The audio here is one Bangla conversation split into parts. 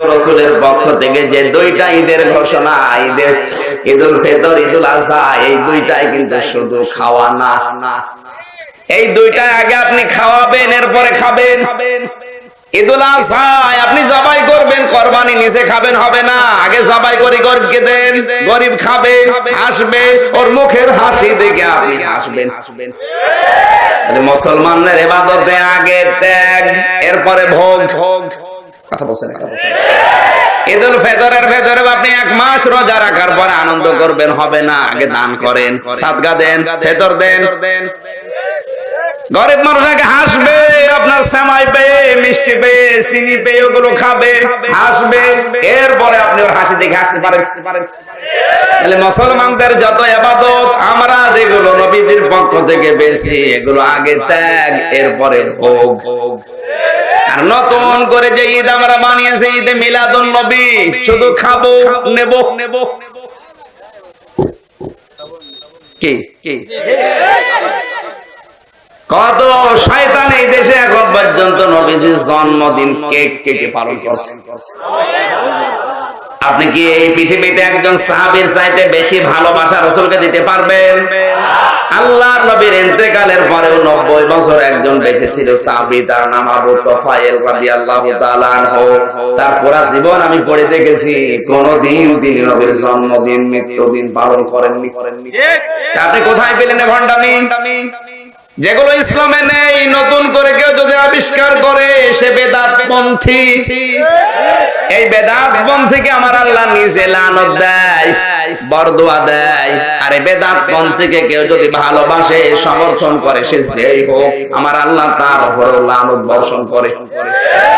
রসুলের পক্ষ থেকে যে দুইটা ঈদের ঘোষণা, ঈদের ঈদুল ফিতর, ঈদুল আজহা এই দুইটাই কিন্তু শুধু খাওয়া না। এই দুইটাই আগে আপনি খাওয়াবেন, এরপরে খাবেন। ঈদুল আজহায় আপনি জবাই করবেন, কোরবানি নিজে খাবেন, হবে না। আগে জবাই করে, গরিবকে দেন, গরিব খাবে, হাসবে, ওর মুখের হাসি দেখে আপনি হাসবেন। হাসবেন তাহলে মুসলমানদের এবাদতে আগে ত্যাগ, এরপরে ভোগ ভোগ। কথা বলছেন কথা বলছেন। ঈদুল ফেতরের ভেতরে আপনি এক মাস রোজা রাখার পরে আনন্দ করবেন, হবে না। আগে দান করেন, সাদগা দেন দেন। গরিব মানুষ আগে হাসবে, আপনার সেমাই পেয়ে, মিষ্টি পেয়ে, চিনি পেয়ে ওগুলো খাবে, হাসবে। এরপরে আপনি ওর হাসি দেখে হাসতে পারেন। তাহলে মুসলমানদের যত এবাদত, আমরা যেগুলো নবীদের পক্ষ থেকে বেশি এগুলো আগে ত্যাগ, এরপরে ভোগ ভোগ। আর নতুন করে যে ঈদ আমরা বানিয়েছি, ঈদে মিলাদুন নবী। শুধু খাব, নেব নেব। কি কি? কত শয়তান এই দেশে এখন পর্যন্ত নবীজির জন্মদিন কেক কেটে পালন করছে। আপনি কি এই পৃথিবীতে একজন সাহাবীর চাইতে বেশি ভালোবাসা রসুলকে দিতে পারবেন? আল্লাহর নবীর ইন্তেকালের পরেও নব্বই বছর একজন বেঁচে ছিল সাহাবী, তার নাম আবু তোফায়েল তাআলা আনহু। তার পুরা জীবন আমি পড়ে দেখেছি, কোনদিন তিনি নবীর জন্মদিন, মৃত্যুদিন পালন করেননি। আপনি কোথায় পেলেন ভণ্ডামি? যেগুলো ইসলামে নেই, নতুন করে কেউ যদি আবিষ্কার করে, সে বেদাত পন্থী। এই বেদাত পন্থীকে আমার আল্লাহ নিজে লানত দেয়, বরদোয়া দেয়। আর এই বেদাত পন্থীকে কেউ যদি ভালোবাসে, সমর্থন করে, সে যেই হোক, আমার আল্লাহ তার উপর লানত বর্ষণ করে।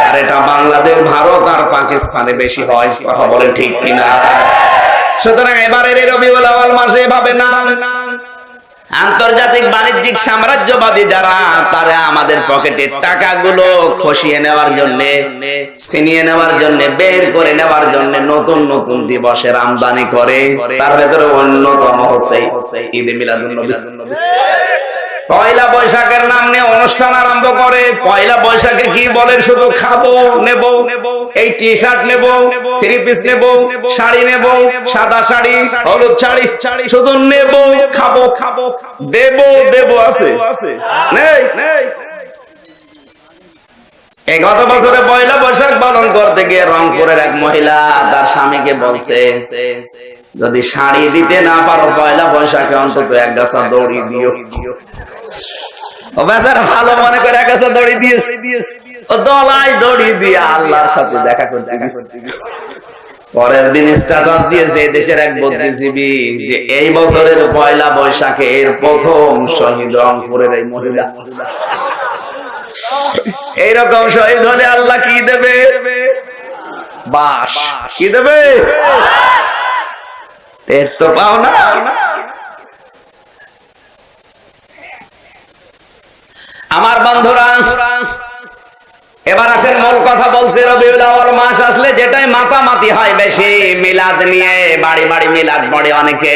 আর এটা বাংলাদেশ, ভারত আর পাকিস্তানে বেশি হয়, কথা বলেন ঠিক কিনা? সুতরাং এবারের রবিউল আওয়াল মাসে এভাবে না। আন্তর্জাতিক বাণিজ্যিক সাম্রাজ্যবাদী যারা, তারা আমাদের পকেটের টাকাগুলো খসিয়ে নেওয়ার জন্য, ছিনিয়ে নেওয়ার জন্য, বের করে নেওয়ার জন্য নতুন নতুন দিবসের আমদানি করে। তার ভেতরে অন্যতম হচ্ছে ঈদে মিলাদুন নবী পয়লা বৈশাখের নাম নিয়ে অনুষ্ঠান আরম্ভ করে। পয়লা বৈশাখে কি বলেন শুধু খাব, নেব, এই টি শার্ট নেব থ্রি পিস নেব, শাড়ি নেব, সাদা শাড়ি, হলুদ শাড়ি শাড়ি, শুধু নেব, খাব খাব। দেব দেব আছে। নেই নেই। গত বছরে পয়লা বৈশাখ পালন করতে গিয়ে রংপুরের এক মহিলা তার স্বামীকে বলছে, যদি শাড়ি দিতে না পারো পয়লা বৈশাখে অন্তত এক গাছা দড়ি দিও। ভালো মনে করে এক গাছা দড়ি দিয়েছে। দলাই দড়ি দিয়ে আল্লাহর সাথে দেখা করতে গেছে। পরের দিন স্ট্যাটাস দিয়েছে দেশের এক বুদ্ধিজীবী যে এই বছরের পয়লা বৈশাখে এর প্রথম শহীদ রংপুরের এই মহিলা। এইরকম শহীদ হলে আল্লাহ কি দেবে? বাস। কি দেবে? এর তো পাও না। আমার বন্ধুরা এবার আসেন মূল কথা বলছে রবিউল আওয়াল মাস আসলে যেটাই মাতামাতি হয়, বেশি মিলাদ নিয়ে, বাড়ি বাড়ি মিলাদ পড়ে অনেকে।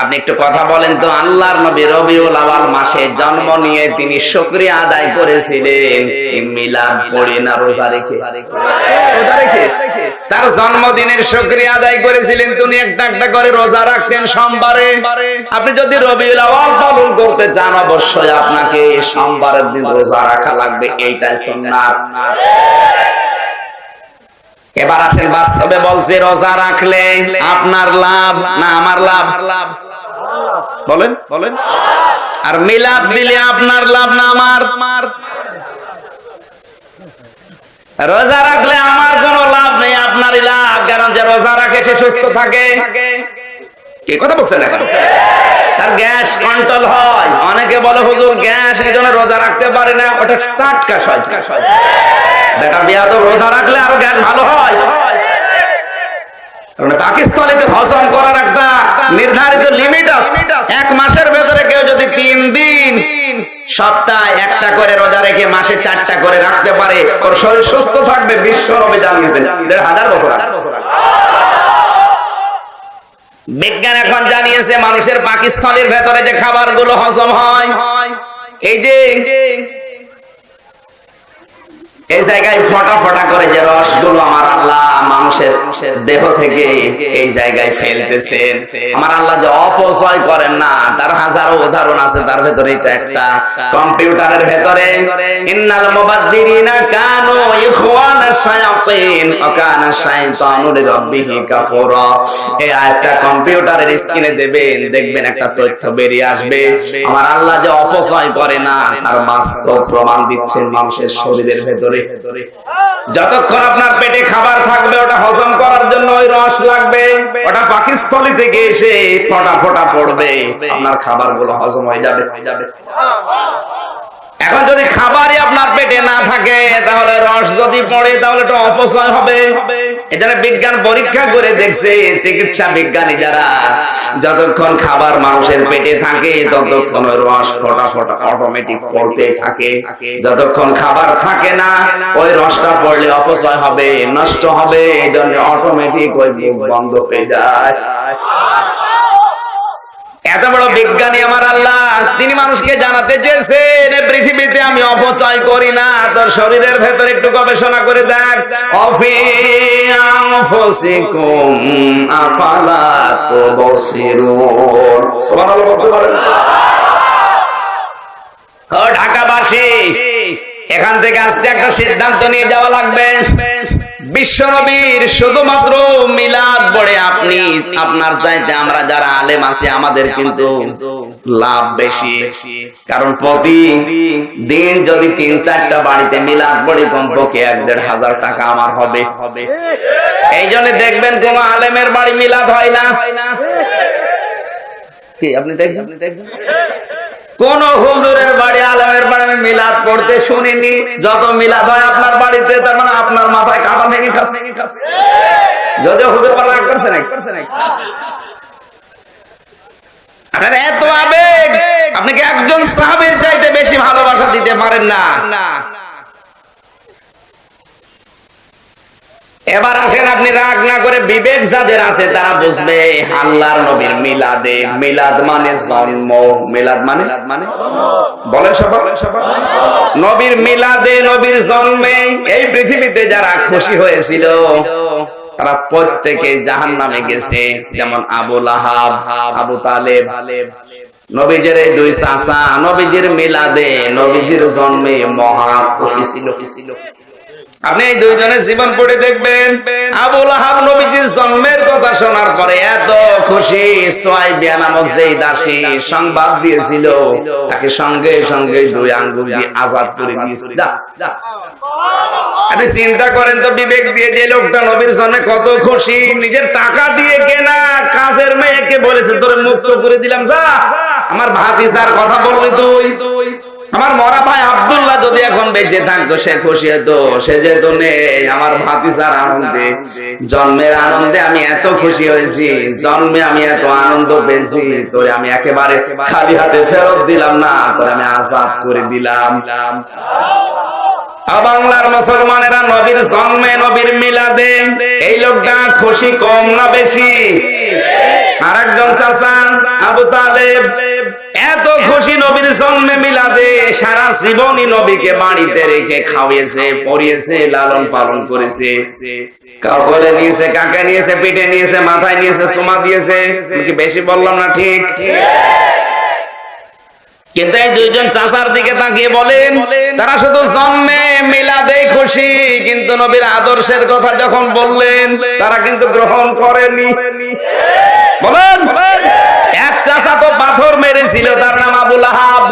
আপনি একটু কথা বলেন তো, আল্লাহর নবী রবিউল আওয়াল মাসে জন্ম নিয়ে তিনি শুকরিয়া আদায় করেছিলেন। মিলাদ পড়ে না, রোজা রেখে। রোজা রেখে? তার জন্মদিনের শুকরিয়া আদায় করেছিলেন, তিনি একটা একটা করে রোজা রাখতেন সোমবারে। আপনি যদি রবিউল আওয়াল পালন করতে চান, অবশ্যই আপনাকে সোমবারের দিন রোজা রাখা লাগবে, এইটাই সুন্নাত। এবার আসেন বাস্তবে বলছে রোজা রাখলে আপনার লাভ, না আমার লাভ? বলেন বলেন। আর মিলাদ দিলে আপনার লাভ, না আমার? রোজা রাখলে আমার কোনো লাভ নেই, আপনারই লাভ। কারণ যে রোজা রাখে, সে সুস্থ থাকে। কি কথা বলছেন এখন? তার গ্যাস কন্ট্রোল হয়। অনেকে বলে, হুজুর, গ্যাস এই জন্য রোজা রাখতে পারে না, ওটা টাটকা সজকা বেটা, বিয়া তো রোজা রাখলে আরও গ্যাস ভালো হয়। কারণ পাকিস্তানিতে হজম করার একটা নির্ধারিত লিমিট আছে। এক মাসের ভেতরে কেউ যদি তিন দিন, সপ্তাহে একটা করে রোজা রেখে মাসে চারটা করে রাখতে পারে, ওর শরীর সুস্থ থাকবে, বিশ্ব রবে জানিয়েছেন। দেড় হাজার বছর আগে। বিজ্ঞান এখন জানিয়েছে মানুষের পাকিস্তানের ভেতরে যে খাবারগুলো হজম হয়, এই যে এই জায়গায় ফটা ফটা করে যে রসগুলো আমার আল্লাহ মানুষের দেহ থেকে এই জায়গায় ফেলতেছেন আমার আল্লাহ যে অপচয় করেন না, তার হাজারো উদাহরণ আছে, তার ভেতরে এটা একটা কম্পিউটারের দেখবেন একটা তথ্য বেরিয়ে আসবে। অপচয় করে না দিচ্ছেন মানুষের শরীরের ভেতরে। যতক্ষণ আপনার পেটে খাবার থাকবে ওটা হজম করার জন্য ওই রস লাগবে। ওটা পাকিস্তলি থেকে এসে ফটা ফটা পড়বে। আপনার খাবারগুলো হজম হয়ে যাবে। হয়ে যাবে এখন যদি খাবারই আপনার পেটে না থাকে, তাহলে রস যদি পড়ে, তাহলে তো অপচয় হবে। এখানে বিজ্ঞান পরীক্ষা করে দেখছে, চিকিৎসা বিজ্ঞানী যারা, যতক্ষণ খাবার মানুষের পেটে থাকে, ততক্ষণ রস ফটা ফটা অটোমেটিক পড়তে থাকে। যতক্ষণ খাবার থাকে না, ওই রসটা পড়লে অপচয় হবে, নষ্ট হবে, এই জন্য অটোমেটিক ওই বন্ধ হয়ে যায়। এত বড় বিজ্ঞানী আমার আল্লাহ। তিনি মানুষকে জানাতে চেয়েছেন পৃথিবীতে আমি অপচয় করি না। তোর শরীরের ভেতর একটু গবেষণা করে দেখ। ঢাকাবাসী, এখান থেকে আজকে একটা সিদ্ধান্ত নিয়ে যাওয়া লাগবে। বিশ্ব নবীর শুধুমাত্র মিলাদ পড়ে আপনি আপনার চাইতে আমরা যারা আলেম আছি আমাদের কিন্তু লাভ বেশি। কারণ প্রতি দিন যদি তিন চারটা বাড়িতে মিলাদ পড়ে কমপক্ষে এক দেড় হাজার টাকা আমার হবে। হবে এই জন্য দেখবেন কোন আলেমের বাড়ি মিলাদ হয় না। কি? আপনি দেখবেন আপনি দেখবেন কোন হুজুরের বাড়ি আলমের বাড়ি আমি মিলাদ পড়তে শুনিনি। যত মিলাদ হয় আপনার বাড়িতে তার মানে আপনার মাথায় কাটা ভেঙে খাচ্ছে। যদিও হুজুর পালা রাগ করছে নাকি? করছে আপনার এত আবেগ! আপনি কি একজন সাহাবের চাইতে বেশি ভালোবাসা দিতে পারেন না? না। এবার আসেন আপনি রাগ না করে বিবেক যাদের আছে তারা বুঝবে আল্লাহর নবীর মিলাদে, মিলাদ মানে জন্ম, মিলাদ মানে? মানে বলে সবাই। নবীর মিলাদে, নবীর জন্মে এই পৃথিবীতে যারা খুশি হয়েছিল, তারা প্রত্যেকে জাহান নামে গেছে। যেমন আবু লাহাব, আবু তালেব, নবীজের এই দুই চাচা, নবীজির মিলাদে, নবীজির জন্মে মহা খুশি ছিল। আপনি এই দুইজনের জীবন পড়ে দেখবেন আবুল আহাব নবীজির জন্মের কথা শোনার পরে এত খুশি সোয়াইবিয়া নামক যেই দাসী সংবাদ দিয়েছিল, তাকে সঙ্গে সঙ্গে দুই আঙ্গুল দিয়ে আজাদ করে দিয়েছিল। আপনি চিন্তা করেন তো, বিবেক দিয়ে যে লোকটা নবীর জন্য কত খুশি, নিজের টাকা দিয়ে কেনা কাজের মেয়েকে বলেছে, তোরে মুক্ত করে দিলাম, যা। আমার ভাতিজার কথা বললি তুই তুই। আমার মরা ভাই আবদুল্লাহ যদি এখন বেঁচে থাকতো, সে খুশি হতো, সে যেত নেই, আমার ভাতিজার আনন্দে। জন্মের আনন্দে আমি এত খুশি হয়েছি, জন্মে আমি এত আনন্দ পেয়েছি, তোরে আমি একেবারে খালি হাতে ফেরত দিলাম না, তোরে আমি আজাদ করে দিলাম। বাংলার মুসলমানেরা নবীর জন্মে, নবীর মিলাদে এই লোকটা খুশি কম না বেশি? আর একজন চাচা, আবু তালেব, এত খুশি নবীর জন্মে, মিলাদে সারা জীবনই নবীকে বাড়িতে রেখে খাওয়িয়েছে পরিয়েছে লালন পালন করেছে। কাপড়ে নিয়েছে, কাকে নিয়েছে, পিঠে নিয়েছে, মাথায় নিয়েছে সোমা দিয়েছে। বেশি বললাম না ঠিক? কিন্তু এই দুইজন চাচার দিকে তাকিয়ে বলেন তারা শুধু জন্মে মিলাদে খুশি কিন্তু নবীর আদর্শের কথা যখন বললেন তারা কিন্তু গ্রহণ করেনি। বলেন এক চাচা তো পাথর মেরেছিল তার নাম আবুল আহাব।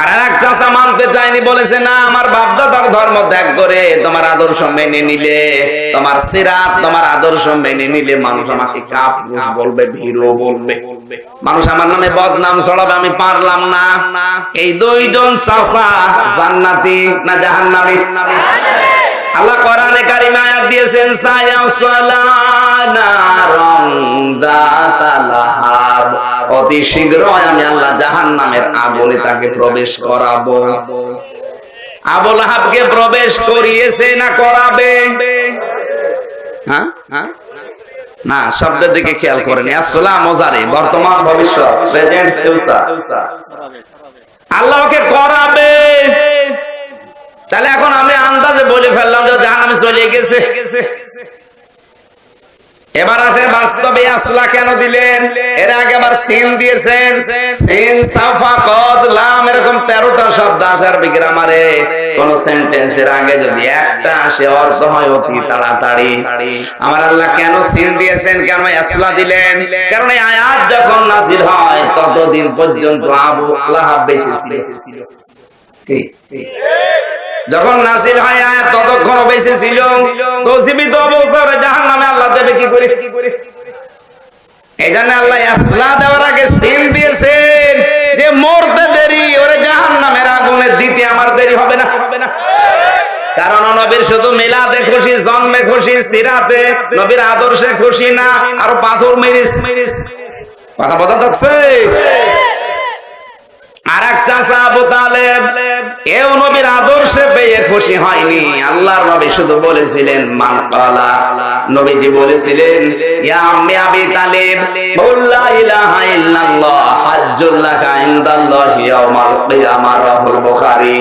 আর এক চাচা মানতে চায়নি, বলেছে, না, আমার বাপদাদার ধর্ম ত্যাগ করে তোমার আদর্শ মেনে নিলে, তোমার সিরাত, তোমার আদর্শ মেনে নিলে মানুষ আমাকে কাপ বলবে, ভীরু বলবে। মানুষ আমার নামে বদনাম ছড়াবে, আমি পারলাম না। এই দুইজন চাচা জান্নাতি না জাহান্নামী? আল্লাহ কোরআনে কারিমে আয়াত দিয়েছেন সায়া অতি শীঘ্রই আমি আল্লাহ জাহান্নামের আগুনে তাকে প্রবেশ করাবো। আবুল আহাবকে প্রবেশ করিয়েছে না করাবে? হ্যাঁ হ্যাঁ? না, শব্দের দিকে খেয়াল করেনি আসসালাম মজারে বর্তমান ভবিষ্যৎ, প্রেজেন্ট, ফিউচার। আল্লাহকে করাবে? তাহলে এখন আমি আন্দাজে বলে ফেললাম যে আমি চলে গেছে। এবার আসে বাস্তবে আসলা কেন দিলেন? এর আগে আবার সিন দিয়েছেন। সিন সাফা কদ লাম, এরকম তেরোটা শব্দ আছে আরবি গ্রামারে। কোন সেন্টেন্সের আগে যদি একটা আসে, অর্থ হয় অতি তাড়াতাড়ি। আমার আল্লাহ কেন সিন দিয়েছেন? কেন আসলা দিলেন? কারণ এই আয়াত যখন নাজিল হয়, ততদিন পর্যন্ত আবু আল্লাহ বেঁচে ছিল। কি? যখন নাসিল হয় আয়াত ততক্ষণ বেঁচে ছিল তো জীবিত অবস্থায় জাহান নামে আল্লাহ দেবে কি করে? এই জন্য আল্লাহ আসলা দেওয়ার আগে সিন দিয়েছেন যে মরতে দেরি ওরে জাহান নামের আগুনে দিতে আমার দেরি হবে না। হবে না কারণ নবীর শুধু মিলাদে খুশি জন্মে খুশি সিরাতে নবীর আদর্শে খুশি না আর পাথর মেরিস মেরিস কথা বোঝা যাচ্ছে? আর এক চাষা আবু তালেব এও নবীর আদর্শে পেয়ে খুশি হয়নি। আল্লাহর নবী শুধু বলেছিলেন, মান কালা নবীজি বলেছিলেন, ইয়া আম্মি আবি তালেব লা ইলাহা ইল্লাল্লাহ হাজ্জুল লাকা ইনদাল্লাহি ইয়াউমাল কিয়ামা রাহুল বুখারী।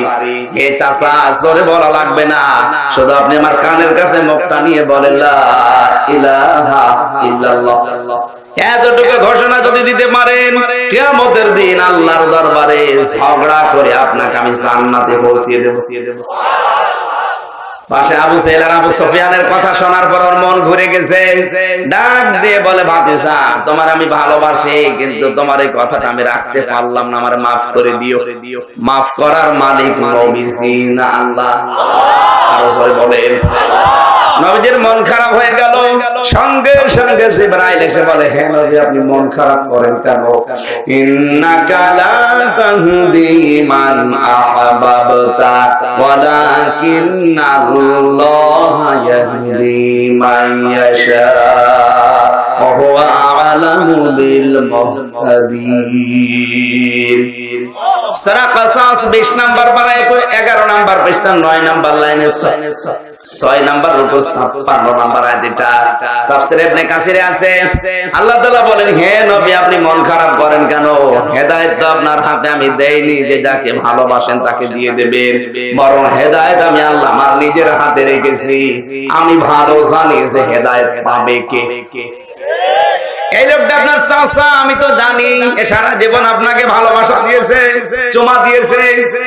এ চাচা, জোরে বলা লাগবে না। শুধু আপনি আমার কানের কাছে মুখটা নিয়ে বলেন, লা ইলাহা ইল্লাল্লাহ। এতটুকু ঘোষণা যদি দিতে পারেন কেমতের দিন আল্লাহর দরবারে ঝগড়া করে আপনাকে আমি জান্নাতে পৌঁছিয়ে দেব। পাশে আবু সেলার আবু সফিয়ানের কথা শোনার পর ওর মন ঘুরে গেছে। ডাক দিয়ে বলে ভাতিসা তোমার আমি ভালোবাসি, কিন্তু তোমার এই কথাটা আমি রাখতে পারলাম না। আমার মাফ করে দিও। মাফ করার মালিক নবীজি না আল্লাহ। আরও সবাই বলেন। নবীজির মন খারাপ হয়ে গেল। সঙ্গে সঙ্গে জিবরাইল এসে বলে, হে নবী, আপনি মন খারাপ করেন কেন? ইন্নাকা লা তাহদি মান আহবাবতা الله يهدي من يشاء وهو أعلم بالمهتدين সূরা কাসাস 20 নাম্বার পারায় 11 নাম্বার পৃষ্ঠা 9 নাম্বার লাইনে 6 নাম্বার রুকু 56 নাম্বার আয়াত এটা তাফসীর ইবনে কাসিরে আছে আল্লাহ তাআলা বলেন হে নবী আপনি মন খারাপ করেন কেন হেদায়েত তো আপনার হাতে আমি দেইনি যে যাকে ভালোবাসেন তাকে দিয়ে দেবেন বরং হেদায়েত আমি আল্লাহ আমার নিজের হাতে রেখেছি আমি ভালো জানি যে হেদায়েত পাবে কে এই লোকটা আপনার চাষা আমি তো জানি। সারা জীবন আপনাকে ভালোবাসা দিয়েছে, চুমা দিয়েছে,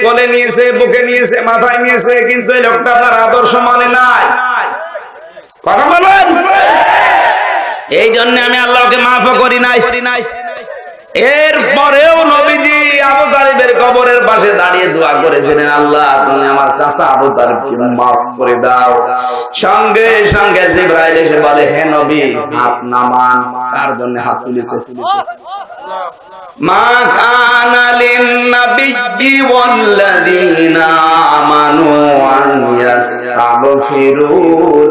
কোলে নিয়েছে, বুকে নিয়েছে, মাথায় নিয়েছে, কিন্তু এই লোকটা আপনার আদর্শ মানে নাই। কথা বলেন? এই জন্য আমি আল্লাহকে মাফ করি নাই করি নাই। এর পরেও নবীজি আবু তালিবের কবরের পাশে দাঁড়িয়ে দোয়া করেছিলেন, আল্লাহ, তুমি আমার চাচা আবু তালিবকে মাফ করে দাও। সঙ্গে সঙ্গে জিব্রাইল এসে বলে, হে নবী, হাত নামান। কার জন্য হাত তুলেছে? মা কানা লিন-নাবিয়্যি ওয়াল্লাযীনা আমানু আন ইয়াসতাগফিরু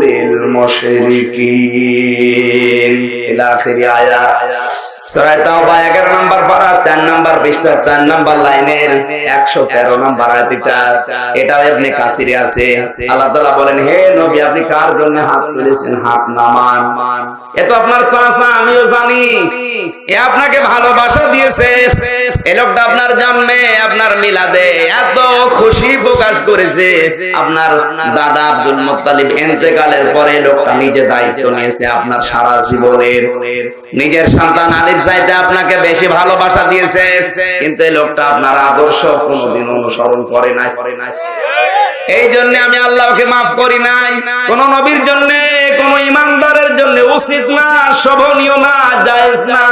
লিল মুশরিকিন। ইলা আখিরি আয়াত সূরা তাওবা 11 নাম্বার পারা 4 নাম্বার পৃষ্ঠা 4 নাম্বার লাইনের 113 নাম্বার আয়াত এটা আছে। বলেন, হে নবী, আপনি কার জন্য হাত নামান এ তো আপনার আমিও জানি। এ আপনাকে ভালোবাসা দিয়েছে। লোকটা আপনার জন্মে আপনার মিলাদে এত খুশি প্রকাশ করেছে। আপনার দাদা আব্দুল মোত্তালিব এতেকালের পরে লোকটা নিজে দায়িত্ব নিয়েছে আপনার সারা জীবনের। নিজের সন্তান আলীর চাইতে আপনাকে বেশি ভালোবাসা দিয়েছে। কিন্তু এই লোকটা আপনার আদর্শ কোনোদিন অনুসরণ করে নাই করে নাই। এই জন্য আমি আল্লাহকে মাফ করি নাই। কোন নবীর জন্য, কোন ইমানদারের জন্য উচিত না, শোভনীয় না, জায়েজ না।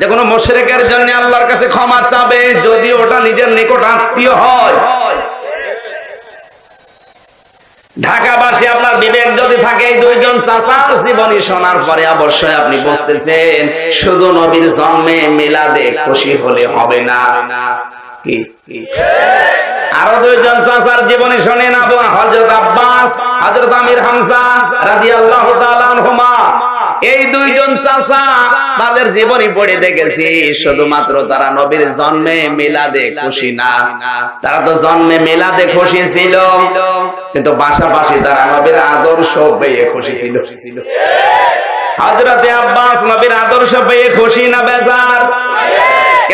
যে কোনো মুশরিকের জন্য আল্লাহর কাছে ক্ষমা চাবে, যদি ওটা নিজের নিকট আত্মীয় হয়। ঢাকাবাসী, আপনার বিবেক যদি থাকে, এই দুইজন চাচার জীবনী শোনার পরে অবশ্যই আপনি বুঝতেছেন, শুধু নবীর জন্মে মিলাদে খুশি হলে হবে না। কি? আরও দুইজন চাচার জীবনী শোনেন আবু হযরত আব্বাস, হযরত আমির হামজা রাদিয়াল্লাহু তাআলা আনহুমা। এই দুইজন চাচা তাদের জীবনী পড়ে দেখেছি, শুধুমাত্র তারা নবীর জন্মে মিলাদে খুশি না। তারা তো জন্মে মিলাদে খুশি ছিল, কিন্তু পাশাপাশি তারা নবীর আদর্শ পেয়ে খুশি ছিল। হযরতে আব্বাস নবীর আদর্শ পেয়ে খুশি না, বেজার।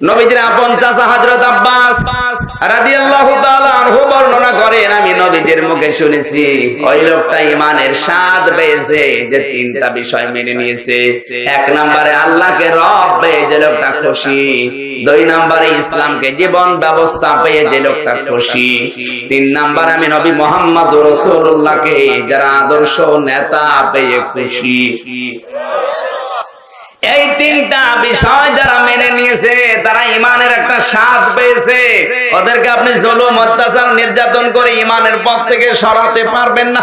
নবীদের আপন চাচা হযরত আব্বাস রাদিয়াল্লাহু তাআলা আনহু বর্ণনা করেন, আমি নবীদের মুখে শুনেছি, ওই লোকটা ঈমানের স্বাদ পেয়েছে যে তিনটা বিষয় মেনে নিয়েছে। এক নম্বরে আল্লাহকে রব পেয়ে যে লোকটা খুশি, দুই নম্বরে ইসলামকে জীবন ব্যবস্থা পেয়ে যে লোকটা খুশি, তিন নম্বরে আমি নবী মোহাম্মদ রাসূলুল্লাহকে যারা আদর্শ নেতা পেয়ে খুশি। এই তিনটা বিষয় যারা মেনে নিয়েছে তারা ইমানের একটা স্বাদ পেয়েছে, ওদেরকে আপনি জলম, অত্যাচার, নির্যাতন করে ইমানের পথ থেকে সরাতে পারবেন না?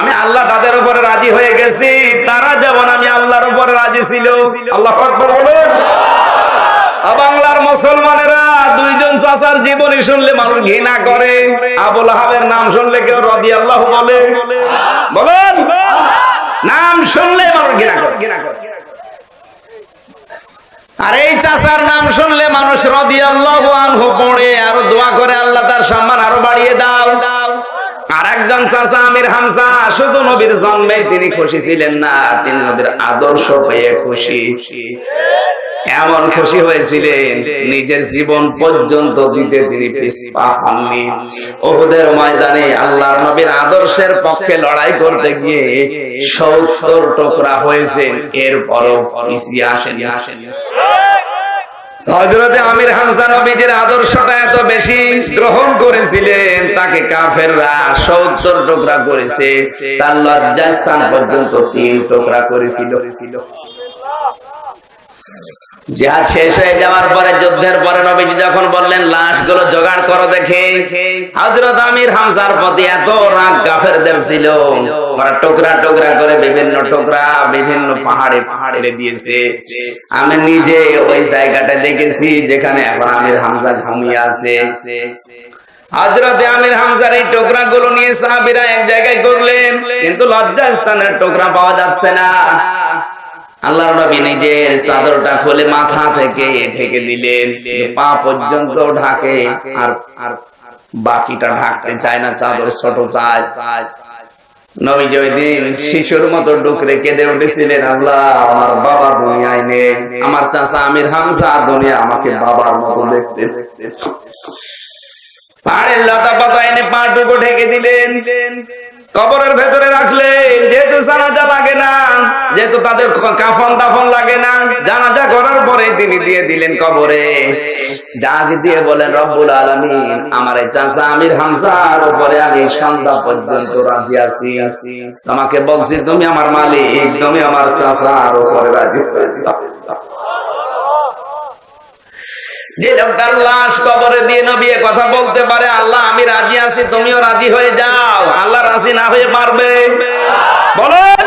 আমি আল্লাহ তাদের উপরে রাজি হয়ে গেছি। তারা যেমন আমি আল্লাহর উপরে রাজি ছিল। আল্লাহ বলেন। বাংলার মুসলমানেরা দুইজন চাচার জীবনী শুনলে মানুষ ঘৃণা করে। আবুল আহাবের নাম শুনলে কেউ রদি আল্লাহ বলে। বলেন। নাম শুনলে মানুষ ঘৃণা করে। ঘৃণা করে। আর এই চাচার নাম শুনলে মানুষ রদি আল্লাহ আনহু পড়ে। আর দোয়া করে আল্লাহ তার সম্মান আরও বাড়িয়ে দাও দাও। চাচা আমির শুধু নবীর জন্মে তিনি খুশি ছিলেন না, তিনি নবীর আদর্শ পেয়ে খুশি। এমন খুশি হয়েছিলেন, নিজের জীবন পর্যন্ত দিতে তিনি হননি। ওহুদের ময়দানে আল্লাহ নবীর আদর্শের পক্ষে লড়াই করতে গিয়ে সত্তর টুকরা হয়েছেন, এরপরও পিছিয়ে আসেনি আসেনি হজরতে আমির হামসা নবীজির আদর্শটা এত বেশি গ্রহণ করেছিলেন, তাকে কাফেররা সত্তর টুকরা করেছে, তার লজ্জাস্থান পর্যন্ত তিন টুকরা করেছিল। জিহাদ শেষ হয়ে যাওয়ার পরে, যুদ্ধের পরে নবীজি যখন বললেন, লাশগুলো জোগাড় করো দেখে। হযরত আমির হামজার প্রতি এত রাগ কাফেরদের ছিল। ওরা টুকরা টুকরা করে বিভিন্ন টুকরা, বিভিন্ন পাহাড়ে পাহাড়ে দিয়েছে। আমি নিজে ওই জায়গাটা দেখেছি যেখানে এখন আমির হামজা ঘুমিয়ে আছে। হজরতে আমির হামজার এই টুকরা গুলো নিয়ে সাহাবিরা এক জায়গায় করলেন কিন্তু লজ্জাস্থানের টুকরা পাওয়া যাচ্ছে না। আল্লাহর নবী নিজের চাদরটা খুলে মাথা থেকে ঢেকে দিলেন। পা পর্যন্ত ঢাকে আর আর বাকিটা ঢাকতে চায় না, চাদর ছোট চায়। নবীজি ওই দিন শিশুর মতো ডুকরে কেঁদে উঠেছিলেন, আল্লাহ, আমার বাবা দুনিয়ায় নেই। আমার চাচা আমির হামসা দুনিয়া আমাকে বাবার মতো দেখতে দেখতে। পাহাড়ের লতা পাতা এনে পা টুকু ঢেকে দিলেন। কবরের ভেতরে রাখলেন। যেহেতু জানাজা লাগে না, যেহেতু তাদের কাফন দাফন লাগে না, জানাজা করার পরে তিনি দিয়ে দিলেন কবরে। ডাক দিয়ে বলেন, রব্বুল আলামিন, আমার এই চাচা আমির হামসার উপরে আমি সন্ধ্যা পর্যন্ত রাজি আছি। তোমাকে বলছি, তুমি আমার মালিক, তুমি আমার চাচার উপরে রাজি যে লোকটার লাশ কবরে দিয়ে নবী এ কথা বলতে পারে, আল্লাহ, আমি রাজি আছি, তুমিও রাজি হয়ে যাও। আল্লাহ রাজি না হয়ে পারবে বলেন।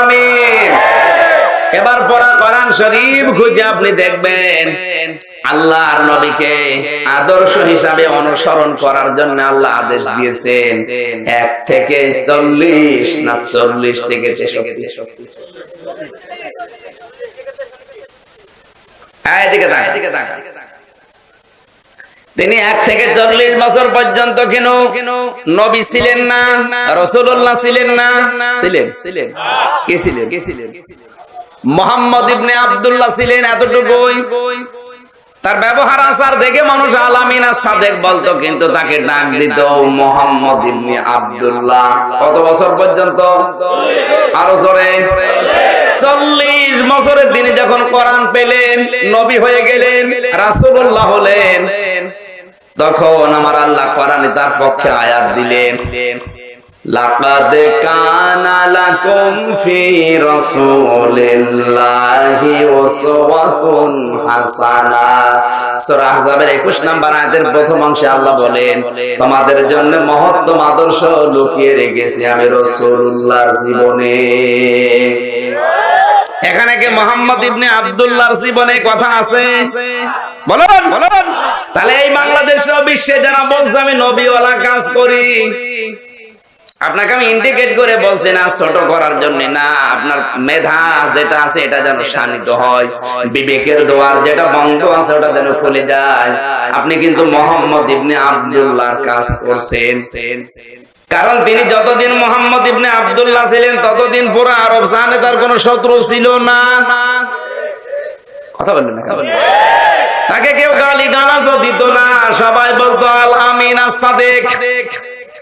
শরীফ খুঁজে আপনি দেখবেন, আল্লাহর নবীকে আদর্শ হিসাবে অনুসরণ করার জন্য আল্লাহ আদেশ দিয়েছেন। এক থেকে চল্লিশ না চল্লিশ থেকে। তিনি এক থেকে চল্লিশ বছর পর্যন্ত কেন কেন নবী ছিলেন না রসুল্লাহ ছিলেন না? ছিলেন। ছিলেন কে ছিলেন। কে ছিলেন? মোহাম্মদ ইবনে আব্দুল্লাহ ছিলেন এতটুকুই। তার ব্যবহার আসার দেখে মানুষ আলামিন সাদেক বলতো, কিন্তু তাকে ডাক দিত মোহাম্মদ ইবনে আব্দুল্লাহ। কত বছর পর্যন্ত? আরও জোরে। চল্লিশ বছরের দিনে যখন কোরআন পেলেন, নবী হয়ে গেলেন, রাসূলুল্লাহ হলেন, তখন আমার আল্লাহ কোরআনে তার পক্ষে আয়াত দিলেন। সূরা আহজাবের 21 নম্বর আয়াতের প্রথম অংশে আল্লাহ বলেন, তোমাদের জন্য মহত্তম আদর্শ লুকিয়ে রেখেছি আমি রাসূলুল্লাহর জীবনে। এখানে কি মোহাম্মদ ইবনে আব্দুল্লাহর জীবনে কথা আছে? বলুন বলুন তাহলে এই বাংলাদেশ বিশ্বে যারা বলছে, আমি নবীওয়ালা কাজ করি। আপনাকে আমি ইন্ডিকেট করে বলছি না, ছোট করার জন্য না। আপনার মেধা যেটা আছে, এটা যেন শানিত হয়। বিবেকের দোয়ার যেটা বন্ধ আছে, ওটা যেন খুলে যায়। আপনি কিন্তু মোহাম্মদ ইবনে আব্দুল্লাহর কাজ করছেন। কারণ তিনি যতদিন মোহাম্মদ ইবনে আব্দুল্লাহ ছিলেন, ততদিন পুরো আরব জাহানে তার কোনো শত্রু ছিল না। কথা বললেন না কথা বললেন না। তাকে কেউ গালি গালাজও দিত না। সবাই বলতো, আল আমিন আসাদেক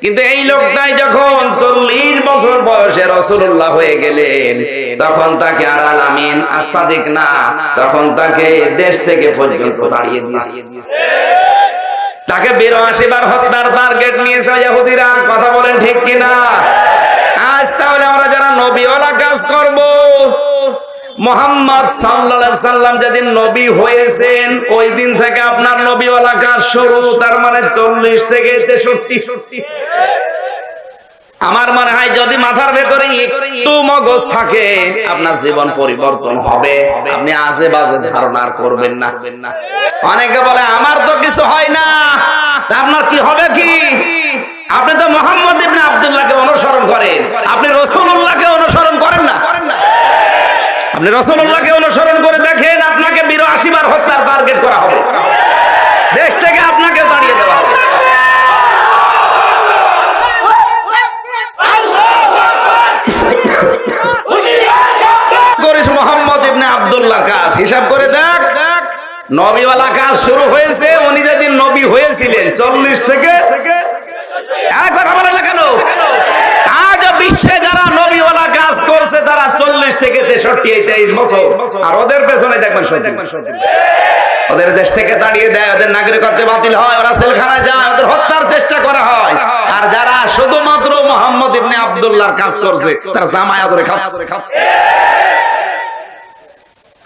কিন্তু এই লোকটাই যখন চল্লিশ বছর বয়সে রসুল্লাহ হয়ে গেলেন, তখন তাকে আর আল আমিন আসাদিক না, তখন তাকে দেশ থেকে পর্যন্ত তাড়িয়ে দিয়েছে। তাকে বার হত্যার টার্গেট নিয়েছে ইহুদিরা কথা বলেন ঠিক কিনা? আজ তাহলে আমরা যারা নবীওয়ালা কাজ করব মোহাম্মদ সাল্লাম যেদিন নবী হয়েছেন ওই দিন থেকে আপনার কাজ শুরু, তার মানে চল্লিশ থেকে তেষট্টি। আমার মনে হয় যদি মাথার ভেতরে একটু মগজ থাকে, আপনার জীবন পরিবর্তন হবে। আপনি আজে বাজে ধারণা করবেন না। অনেকে বলে, আমার তো কিছু হয় না। আপনার কি হবে কি? আপনি রসুল্লাহকে অনুসরণ করে দেখেন, আপনাকে বিরাশি বার হত্যার টার্গেট করা হবে। দেশ থেকে আপনাকে দাঁড়িয়ে দেওয়া হবে। কাজ। হিসাব করে নবীওয়ালা কাজ শুরু হয়েছে, উনি যেদিন নবী হয়েছিলেন, চল্লিশ থেকে যারা নবীওয়ালা তারা চল্লিশ থেকে তেষট্টি তেইশ বছর। আর ওদের পেছনে দেখবেন ওদের দেশ থেকে তাড়িয়ে দেয় ওদের নাগরিকত্ব বাতিল হয় ওরা সেলখানায় যায় ওদের হত্যার চেষ্টা করা হয়। আর যারা শুধুমাত্র মোহাম্মদ ইবনে আব্দুল্লাহর কাজ করছে তারা জামায়া করে খাচ্ছে।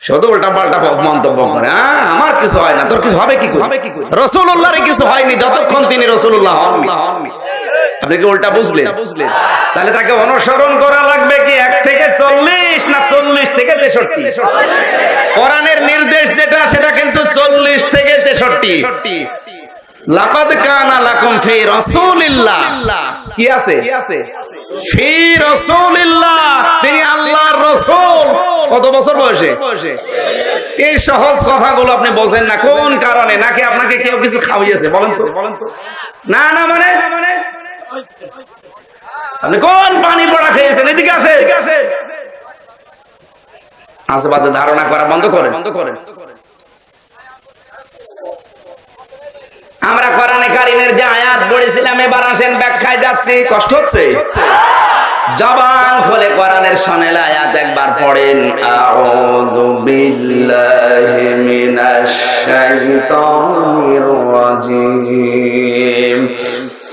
শুধু উল্টা পাল্টা মন্তব্য করে আমার কিছু হয় না তোর কিছু হবে কি হবে কি রসুল্লাহর কিছু হয়নি যতক্ষণ তিনি রসুল্লাহ হননি। আপনি কি উল্টা বুঝলেন? বুঝলেন। তাহলে তাকে অনুসরণ করা লাগবে কি এক থেকে চল্লিশ না চল্লিশ থেকে তেষট্টি? কোরআনের নির্দেশ যেটা সেটা কিন্তু চল্লিশ থেকে তেষট্টি। লাকাদ কানা লাকুম ফি রাসূলিল্লাহ। কি আছে? ফি রাসূলিল্লাহ। তিনি আল্লাহর রাসূল। কত বছর বয়সে? এই সহজ কথাগুলো আপনি বোঝেন না কোন কারণে? নাকি আপনাকে কেউ কিছু খাওয়িয়েছে বলেন তো। বলেন তো। না না মানে? মানে? আপনি কোন পানি পড়া খেয়েছেন? এদিকে আসে আশেপাশে ধারণা করা বন্ধ করেন। বন্ধ করেন আমরা কোরআনে কারিমের যে আয়াত পড়েছিলাম, এবার আসেন ব্যাখ্যায় যাচ্ছি। কষ্ট হচ্ছে? জবান খোলে কোরআনের শোনেল আয়াত একবার পড়েন। আউযু বিল্লাহি মিনাশ শাইতানির রাজিম।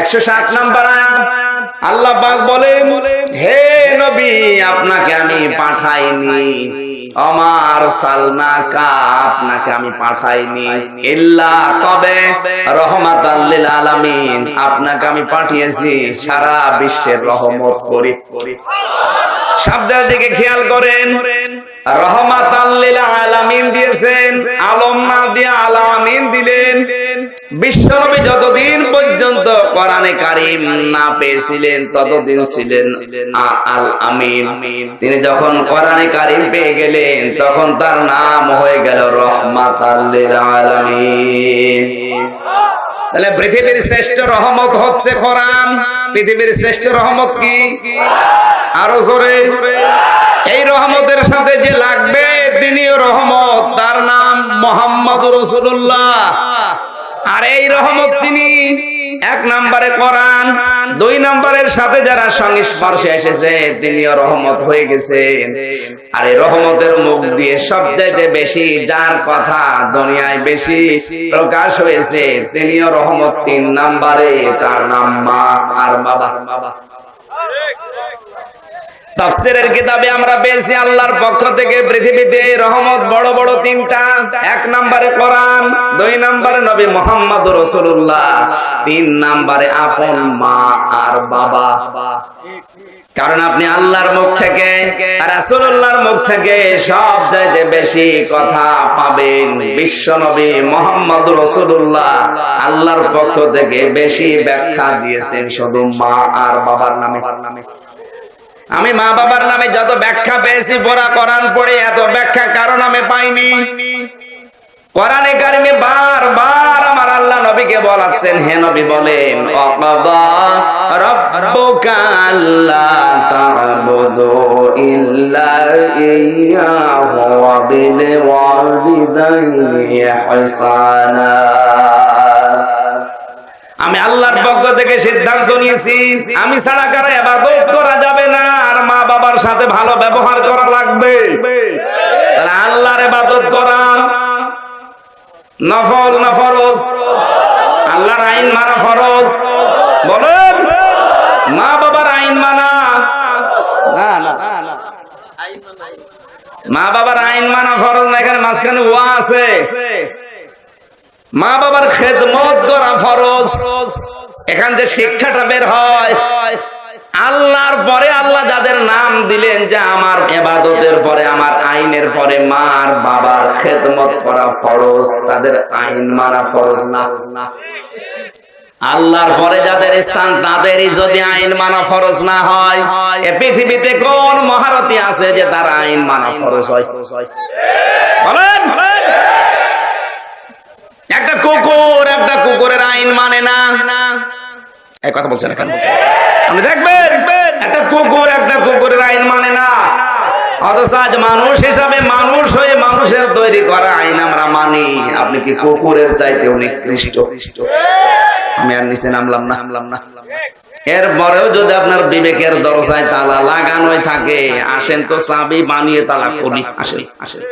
107 নম্বর আয়াত। আল্লাহ পাক বলেন হে নবী, আপনাকে আমি পাঠাইনি। আমার সালনাকা আপনাকে আমি পাঠাইনি। ইল্লা তবে রহমাতাল লিল আলামিন, আপনাকে আমি পাঠিয়েছি সারা বিশ্বের রহমত করি। শব্দের দিকে খেয়াল করেন। রহমাত আলামিন দিয়েছেন, আলম না দিয়ে আলামিন দিলেন। বিশ্বনবী যতদিন পর্যন্ত কোরআনে কারিম না পেয়েছিলেন, ততদিন ছিলেন আল আমিন। তিনি যখন কোরআনে কারিম পেয়ে গেলেন, তখন তার নাম হয়ে গেল রহমাত আলামিন। তাহলে পৃথিবীর শ্রেষ্ঠ রহমত হচ্ছে কোরআন। পৃথিবীর শ্রেষ্ঠ রহমত কি? আরও জোরে। রহমতের সাথে যে লাগবে তিনিও রহমত। তার নাম মোহাম্মদ রসুল্লাহ আর এই রহমত তিনি এক নম্বরে কোরআন, দুই নম্বরের সাথে যারা সংস্পর্শে এসেছে, তিনিও রহমত হয়ে গেছেন। আর এই রহমতের মুখ দিয়ে সবচাইতে বেশি যার কথা দুনিয়ায় বেশি প্রকাশ হয়েছে, তিনিও রহমত তিন নম্বরে। তার নাম মা আর বাবা বাবা। তাফসিরের কিতাবে আমরা পেয়েছি আল্লাহর পক্ষ থেকে পৃথিবীতে রহমত বড় বড় তিনটা। এক নম্বরে কোরআন, দুই নম্বরে নবী মোহাম্মদ রসুল্লাহ তিন নম্বরে আপন মা আর বাবা। কারণ আপনি আল্লাহর মুখ থেকে আর মুখ থেকে সব চাইতে বেশি কথা পাবেন বিশ্ব নবী মোহাম্মদ রসুল্লাহ আল্লাহর পক্ষ থেকে বেশি ব্যাখ্যা দিয়েছেন শুধু মা আর বাবার নামে। আমি মা বাবার নামে যত ব্যাখ্যা পেয়েছি, পড়া, কোরআন পড়ে এত ব্যাখ্যা কারও নামে পাইনি। কোরআনে কারিমে বারবার আমার আল্লাহ নবীকে বলাচ্ছেন, হে নবী বলেন অকাবা রাব্বুকা আল্লা তা'বুদু ইল্লা ইয়্যাহু ওয়া বিল ওয়ালিদাইনি ইহসানা। আমি আল্লাহর পক্ষ থেকে সিদ্ধান্ত নিয়েছি, আমি ছাড়া কারও এবাদত করা যাবে না। বাবার সাথে ভালো ব্যবহার করা লাগবে। আল্লাহর এবাদত করা নফল না ফরজ? আল্লাহর আইন মানা ফরজ? বলেন, মা বাবার আইন মানা? না না। মা বাবার আইন মানা ফরজ না, এখানে মাঝখানে ওয়া আছে। মা বাবার খেদমত করা ফরজ। এখান থেকে শিক্ষাটা বের হয়। আল্লাহর পরে আল্লাহ যাদের নাম দিলেন যে আমার এবাদতের পরে, আমার আইনের পরে মার বাবার খেদমত করা ফরজ, তাদের আইন মানা ফরজ না। আল্লাহর পরে যাদের স্থান, তাদেরই যদি আইন মানা ফরজ না হয়, এ পৃথিবীতে কোন মহারতি আছে যে তার আইন মানা ফরজ হয়? একটা কুকুর, একটা কুকুরের আইন মানে না। এই কথা বলছেন, এখানে আপনি দেখবেন একটা কুকুর একটা কুকুরের আইন মানে না। অথচ আজ মানুষ হিসাবে মানুষ হয়ে মানুষের তৈরি করা আইন আমরা মানি। আপনি কি কুকুরের চাইতে নিকৃষ্ট? আমি আর নিচে নামলাম না নামলাম না। এরপরেও যদি আপনার বিবেকের দরজায় তালা লাগানোই থাকে, আসেন তো চাবি বানিয়ে তালা খুলি। আসেন আসেন।